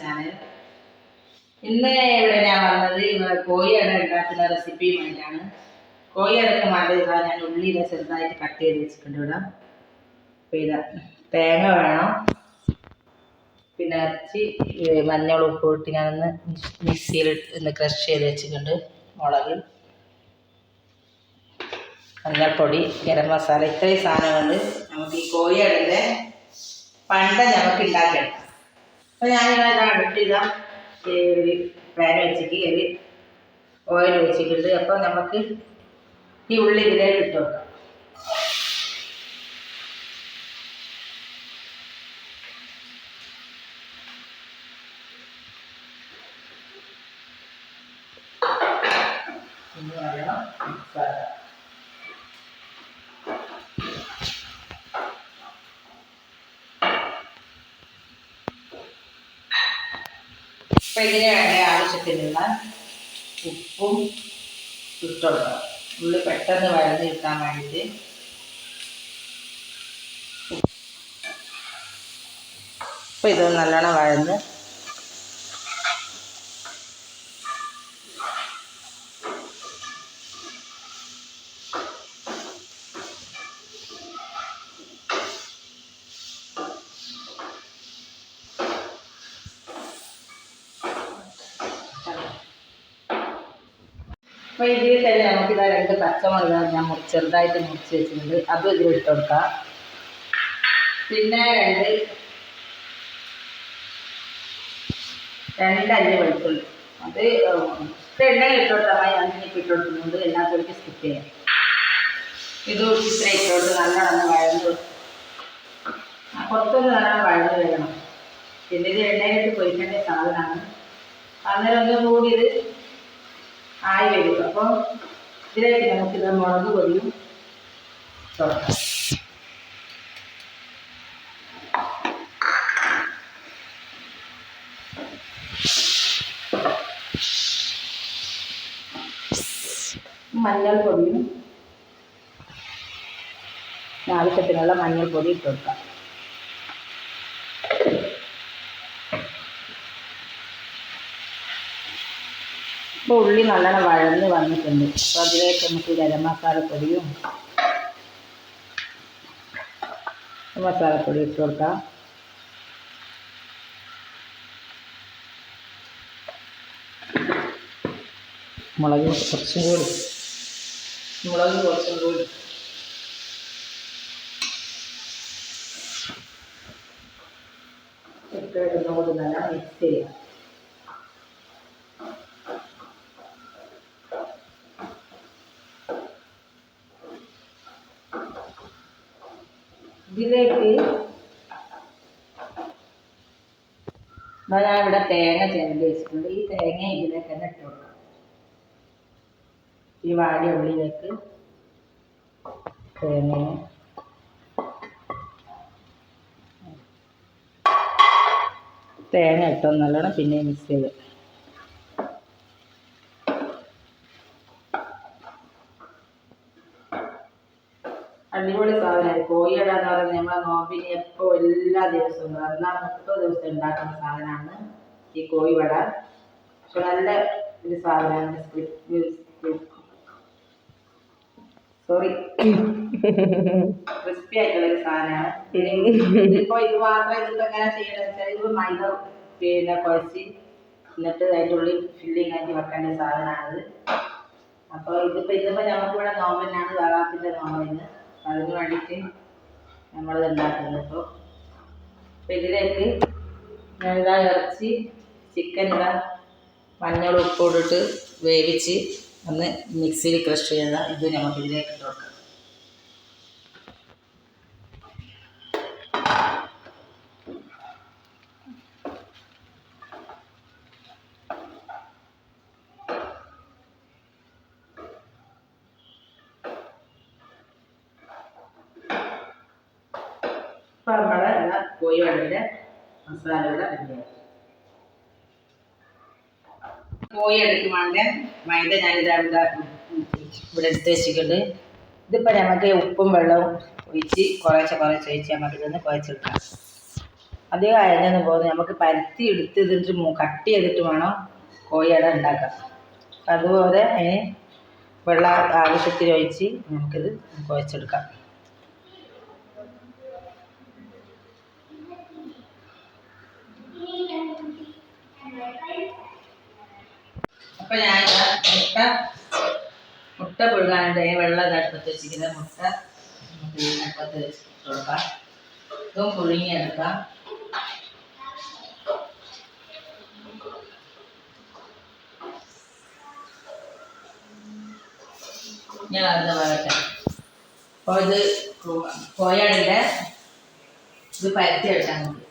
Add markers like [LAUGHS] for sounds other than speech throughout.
Channel ഇന്ന് ഇവിടെ ഞാൻ വന്നത് ഇവിടെ കോഴിയട ഉണ്ടാക്കുന്ന റെസിപ്പിയുമായിട്ടാണ്. കോഴിയടക്ക് വേണ്ടത് ഞാൻ ഉള്ളി ഇതാ ചെറുതായിട്ട് കട്ട് ചെയ്ത് വെച്ചിട്ടുണ്ട് ഇവിടെ. പിന്നെ തേങ്ങ വേണം. പിന്നെ ഇറച്ചി മഞ്ഞൾ ഉപ്പ് ഇട്ട് ഞാനൊന്ന് മിക്സിയിൽ ഒന്ന് ക്രഷ് ചെയ്ത് വെച്ചിട്ടുണ്ട് മുളക്. മഞ്ഞൾപ്പൊടി ഗരം മസാല ഇത്രയും സാധനമുണ്ട് നമുക്ക് ഈ കോഴിയടന്റെ പണ്ട നമുക്ക് ഉണ്ടാക്കിയെടുക്കാം. അപ്പോൾ ഞാൻ ഇതാ അടുത്ത് ഇതാ ഒരു പാൻ വെച്ചിട്ട് ഒരു ഓയിൽ ഒഴിച്ചിട്ടുണ്ട് അപ്പോൾ നമുക്ക് ഈ ഉള്ളി ഇതിലേക്ക് ഇട്ട് വെക്കാം ഇനി നല്ലോണം മിക്സ് ആക്കാം അപ്പം ഇതിന് ആവശ്യത്തിനുള്ള ഉപ്പും ഇട്ടുകൊടുക്കണം ഉള്ളി പെട്ടെന്ന് വഴന്ന് കിട്ടാൻ വേണ്ടിയിട്ട് അപ്പം ഇത് നല്ലോണം വഴന്ന് അപ്പോൾ ഇതിൽ തന്നെ നമുക്കിതാ രണ്ട് പച്ചമുളക് ഞാൻ ചെറുതായിട്ട് മുറിച്ച് വെച്ചിട്ടുണ്ട്. അതും ഇതിൽ ഇട്ട് കൊടുക്കാം. പിന്നെ രണ്ട് രണ്ടല്ലി വെളുത്തുള്ളി. അത് ഇത് എണ്ണ ഇട്ട് കൊടുത്താൽ മതി. അഞ്ചിനിപ്പ് ഇട്ട് കൊടുക്കുന്നുണ്ട്. കൂടി സ്കിപ്പ് ചെയ്യാം. ഇത് ഇത്ര ഇട്ട് കൊടുത്ത് നല്ലോണം വഴന്ന് കുറച്ചൊന്ന് നല്ലോണം വഴന്ന് വരണം. പിന്നെ ഇത് എണ്ണയിലിട്ട് പൊരിക്കേണ്ട സാധനമാണ്. അന്നേരം ഒന്നും കൂടി ഇത് ആയി വരും അപ്പോൾ ഇതിലേക്ക് നമുക്കിത് മുളക് പൊടിയും തുറക്കാം മഞ്ഞൾ പൊടിയും ആവശ്യത്തിനുള്ള മഞ്ഞൾ പൊടി ഇട്ട് കൊടുക്കാം. ഇപ്പോൾ ഉള്ളി നല്ലോണം വഴന്ന് വന്നിട്ടുണ്ട്. അപ്പോൾ അതിലേക്ക് നമുക്ക് ഗരം മസാലപ്പൊടിയും മസാലപ്പൊടി ഇട്ട് കൊടുക്കാം. മുളക് കുറച്ചും കൂടി. മുളക് കുറച്ചും കൂടി. ഇട്ട് ഇടുന്നതുകൊണ്ട് നല്ല മിക്സ് ചെയ്യാം ഇതിലേക്ക് ദാ ഞാൻ ഇവിടെ തേങ്ങ ചിരണ്ടി വെച്ചിട്ടുണ്ട്. ഈ തേങ്ങ ഇതിലേക്ക് തന്നെ ഇട്ട് കൊടുക്കാം. ഈ വാടിയ ഉള്ളിലേക്ക് തേങ്ങ. തേങ്ങ ഇട്ടോ നല്ലോണം പിന്നെ മിക്സ് ചെയ്ത് അടിപൊളി സാധനമായി. കോഴിയുടെ എന്ന് പറയുന്നത് നമ്മളെ നോമ്പിന് എപ്പോൾ എല്ലാ ദിവസവും എല്ലാ മുപ്പത് ദിവസം ഉണ്ടാക്കുന്ന സാധനമാണ് ഈ കോഴിവട. പക്ഷെ നല്ല ഒരു സാധനമാണ് സോറി. ക്രിസ്പി ആയിട്ടുള്ള ഒരു സാധനമാണ്. ഇതിപ്പോ ഇത് മാത്രം ഇതിപ്പോ എങ്ങനെ ചെയ്യണമെന്ന് വെച്ചാൽ ഇത് മൈദ പിന്നെ കുഴച്ച് എന്നിട്ട് അതിന്റെ ഉള്ളിൽ ഫില്ലിങ് ആക്കി വെക്കേണ്ട സാധനമാണിത് അപ്പോൾ ഇതിപ്പോൾ ഇതിപ്പോൾ നമുക്കിവിടെ നോമ്പനാണ് വേളാത്തിന്റെ നോമ്പന്. അതിന് വേണ്ടിയിട്ട് നമ്മളത് ഉണ്ടാക്കുന്നത് കേട്ടോ. അപ്പോൾ ഇതിലേക്ക് ഞാനിതാ ഇറച്ചി ചിക്കൻ ഇതാ മഞ്ഞൾ ഉപ്പ് ഇട്ടിട്ട് വേവിച്ച് ഒന്ന് മിക്സിയിൽ ക്രഷ് ചെയ്താൽ ഇത് നമുക്ക് ഇതിലേക്ക് ഇട്ട് കൊടുക്കാം ഇപ്പം നമ്മുടെ എല്ലാ കോഴി വടയുടെ മസാല ഇവിടെ റെഡിയായി കോഴി എടുക്കുവാണ്ട് വേണ്ട മൈദ ഞാനിതാ ഇവിടെ ഇവിടെ എടുത്ത് വെച്ചിട്ടുണ്ട് ഇതിപ്പോൾ നമുക്ക് ഉപ്പും വെള്ളവും ഒഴിച്ച് കുറേശ്ശെ കുറേശ്ശെ ഒഴിച്ച് നമുക്ക് ഇതൊന്ന് കുഴച്ചെടുക്കാം. അധികം അയഞ്ഞൊന്നും പോകുന്നത് നമുക്ക് പരത്തി എടുത്ത് ഇതിട്ട് കട്ട് ചെയ്തിട്ട് വേണം കോഴിയട ഉണ്ടാക്കാം അതുപോലെ വെള്ളം ആവശ്യത്തിന് ഒഴിച്ച് നമുക്കിത് കുഴച്ചെടുക്കാം. അപ്പം ഞാൻ മുട്ട മുട്ട പുഴുകാനുണ്ട് അതിന് വെള്ളം അടുപ്പത്ത് വെച്ചിരിക്കുന്ന മുട്ട നമുക്ക് ഈ അടുപ്പത്ത് വെച്ച് കൊടുക്കാം. ഇതും പുഴുങ്ങിയെടുക്കാം. ഞാൻ അത് പറയട്ടെ അപ്പോൾ ഇത് കോയാടിന്റെ ഇത് പരത്തി എടുക്കാൻ നമുക്ക്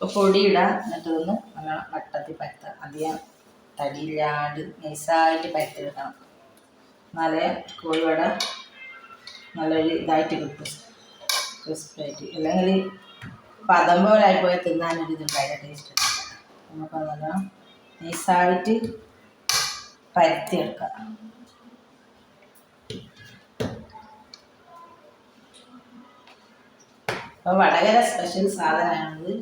ഇടാം എന്നിട്ട് ഒന്ന് നമ്മൾ വട്ടത്തിൽ പരത്ത അധികം തടിയില്ലാണ്ട് നൈസായിട്ട് പരത്തെടുക്കണം എന്നാലേ കോഴിവട നല്ലൊരു ഇതായിട്ട് കിട്ടും. ക്രിസ്പായിട്ട് അല്ലെങ്കിൽ പദം പോലെ ആയിപ്പോയി തിന്നാനൊരു ഇതുണ്ടായില്ല ടേസ്റ്റ് നമുക്ക് നല്ല നൈസായിട്ട് പരത്തിയെടുക്കുക അപ്പോൾ വടകര സ്പെഷ്യൽ സാധനമാണിത്.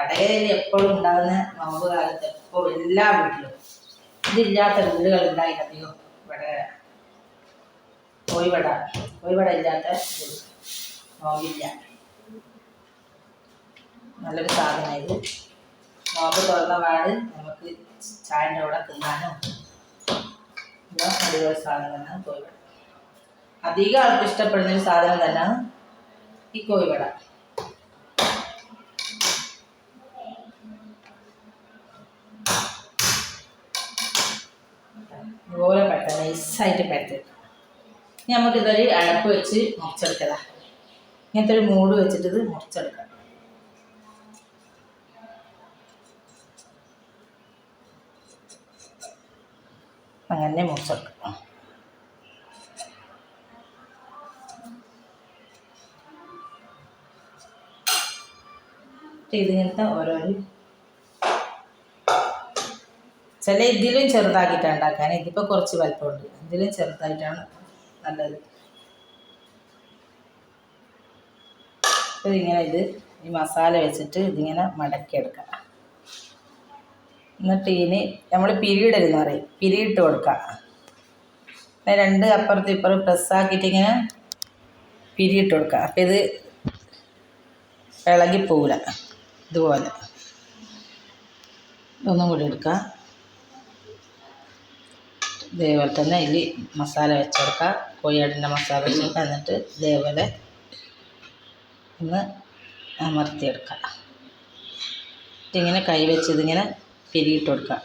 വടകരയിൽ എപ്പോഴും ഉണ്ടാകുന്ന നോമ്പ് കാലത്ത് എപ്പോൾ എല്ലാ വീട്ടിലും ഇതില്ലാത്ത വീടുകൾ ഉണ്ടായില്ല അധികം വടകര കോഴിവട കോഴിവട ഇല്ലാത്ത നോമ്പില്ല. നല്ലൊരു സാധനമായത് നോമ്പ് തുറന്ന പാട് നമുക്ക് ചായന്റെ കൂടെ തിന്നാനും നല്ലൊരു സാധനം തന്നെയാണ് കോഴിവട. അധികം ആൾക്ക് ഇഷ്ടപ്പെടുന്ന ഒരു സാധനം തന്നെയാണ് ഈ കോഴിവട ഇതുപോലെ പെട്ടെന്ന് നൈസായിട്ട് പരത്തിട്ട് ഇനി നമുക്കിതൊരു അടപ്പ് വെച്ച് മുറിച്ചെടുക്കല. ഇങ്ങനത്തെ ഒരു മൂട് വെച്ചിട്ട് ഇത് മുറിച്ചെടുക്കാം. അങ്ങനെ മുറിച്ചെടുക്കാം. ഇതിങ്ങനത്തെ ഓരോരോ ചില ഇതിലും ചെറുതാക്കിയിട്ടാണ് ഉണ്ടാക്കാൻ. ഇതിപ്പോൾ കുറച്ച് വലുപ്പമുണ്ട്. ഇതിലും ചെറുതായിട്ടാണ് നല്ലത്. ഇതിങ്ങനെ ഇത് ഈ മസാല വെച്ചിട്ട് ഇതിങ്ങനെ മടക്കിയെടുക്കാം. എന്നിട്ട് ഇനി നമ്മൾ പിരിയിടരുന്ന് പറയും. പിരിയിട്ട് കൊടുക്കാം. രണ്ട് അപ്പുറത്തും ഇപ്പുറം പ്രസ്സാക്കിയിട്ട് ഇങ്ങനെ പിരിയിട്ട് കൊടുക്കാം. അപ്പം ഇത് ഇളകിപ്പോവില്ല ഇതുപോലെ. ഒന്നും കൂടി എടുക്കാം. ഇതേപോലെ തന്നെ അതിൽ മസാല വെച്ച് കോഴിയാടിന്റെ മസാല വെച്ച് എന്നിട്ട് ഇതേപോലെ ഒന്ന് അമർത്തിയെടുക്കുക. ഇതിങ്ങനെ കൈ വെച്ച് ഇതിങ്ങനെ പിരിയിട്ട് കൊടുക്കുക.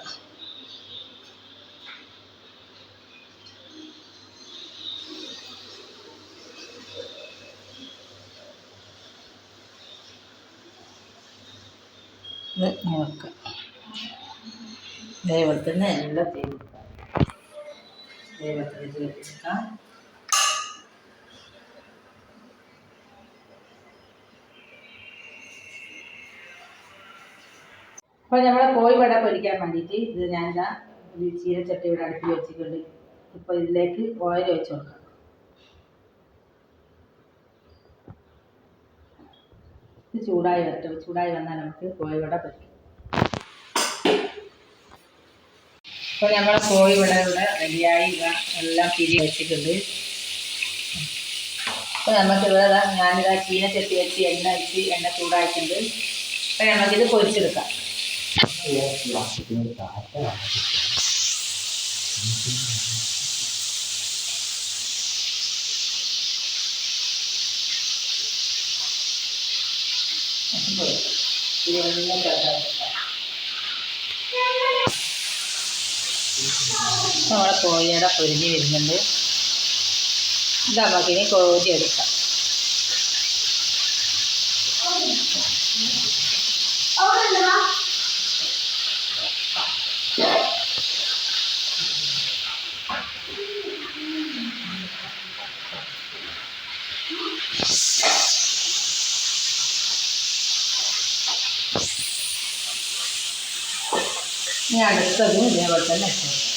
ഇത് ഇങ്ങനെ വെക്കുക. ഇതേപോലെ തന്നെ എല്ലാം ചെയ്ത് തന്നെ ഇത് വെച്ചിട്ടാൽ അപ്പോൾ നമ്മളെ കോഴി വട പൊരിക്കാൻ വേണ്ടിയിട്ട് ഇത് ഞാൻ ഇതാ ഒരു ചീരച്ചട്ടി ഇവിടെ അടുപ്പിൽ വെച്ചിട്ടുണ്ട്. ഇപ്പോൾ ഇതിലേക്ക് ഓയിൽ വെച്ച് കൊടുക്കാം. ഇത് ചൂടായി വരട്ടെ. ചൂടായി വന്നാൽ നമുക്ക് കോഴി വട പൊരിക്കാം. അപ്പോൾ നമ്മളെ കോഴി ഇവിടെ ഇവിടെ റെഡിയായി. എല്ലാം പിരി വെച്ചിട്ടുണ്ട്. അപ്പോൾ നമുക്കിവിടെ ഇതാ ഞാനിതാ ചെത്തി വെച്ച് എണ്ണ വെച്ച് എണ്ണ ചൂടായിട്ടുണ്ട്. അപ്പോൾ നമുക്കിത് പൊരിച്ചെടുക്കാം. [LAUGHS] ഇതെല്ലാം നമ്മളെ കോഴിയുടെ പൊരിഞ്ഞ് വരുന്നുണ്ട്. ഇത് നമുക്കിനി കോരി എടുക്കാം. ഇനി അടുത്തതും ഇതേപോലെ തന്നെ ഇട്ട് കൊടുക്കാം.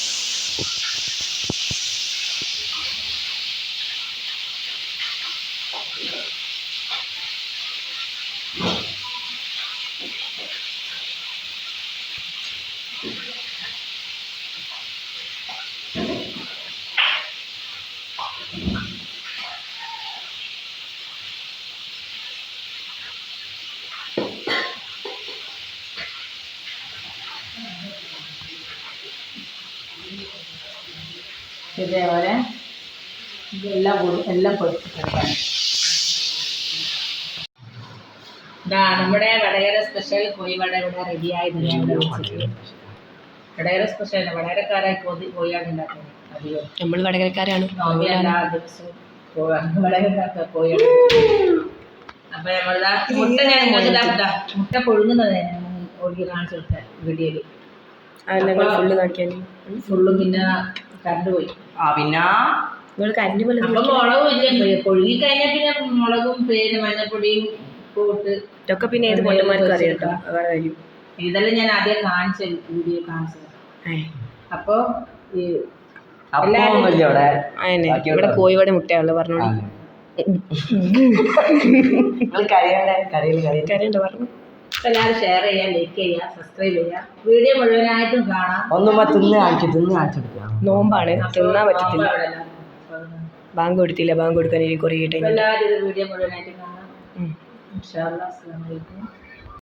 ഇതേപോലെ ഇതെല്ലാം കൂടി എല്ലാം പൊടിച്ചിട്ടെടുക്കാം ഇതാ നമ്മുടെ വടകര സ്പെഷ്യൽ കോഴിവട ഇവിടെ റെഡിയായി വടകര സ്പെഷ്യൽ വടകരക്കാരായി കോതി കോഴിയാണ് ഉണ്ടാക്കുന്നത്. അധികം. നമ്മൾ വടകരക്കാരാണ്. എല്ലാ ദിവസവും വടകരക്കാർക്ക് കോഴിയാണ്. അപ്പൊ നമ്മളിതാ മുട്ട ഞാൻ നിങ്ങൾക്ക് മുട്ട പൊഴുങ്ങുന്നത് ഒഴുകി കാണിച്ചു കൊടുത്ത വീഡിയോയിൽ ഫുള്ള് കാണിക്കാൻ ഫുള്ളും പിന്നെ കറണ്ട് പോയി. ആ പിന്നെ നിങ്ങൾ കരണ്ട് പോലെ അപ്പൊ മുളകും ഇല്ല കൊഴുകി കഴിഞ്ഞാൽ പിന്നെ മുളകും പേര് മഞ്ഞപ്പൊടിയും ഇതൊക്കെ പിന്നെ ഏത് പൊട്ടന്മാർക്കും അറിയാം കേട്ടോ. വേറെ കാര്യം. ഇതെല്ലാം ഞാൻ ആദ്യം കാണിച്ച വീഡിയോ കാണിച്ചത് അപ്പൊ ഇവിടെ കോഴിവട മുട്ടയാണല്ലോ പറഞ്ഞോളി. [LAUGHS] കരയണ്ടേ. കരയുണ്ടോ പറഞ്ഞു. എല്ലാവരും ഷെയർ ചെയ്യാം ലൈക്ക് ചെയ്യാം സബ്സ്ക്രൈബ് ചെയ്യാം. വീഡിയോ മുഴുവനായിട്ടും കാണാം. ഒന്നും തിന്ന് കാണിച്ചു തിന്ന് കാണിച്ചെടുക്കാം നോമ്പാണ്. തിന്നാൻ പറ്റത്തില്ല. ബാങ്ക് കൊടുത്തില്ല. ബാങ്ക് കൊടുക്കാൻ ഇനി കുറേ എല്ലാവരും വീഡിയോ മുഴുവനായിട്ട് കാണാം. ഇൻഷാ അല്ലാ അസ്സലാമു അലൈക്കും.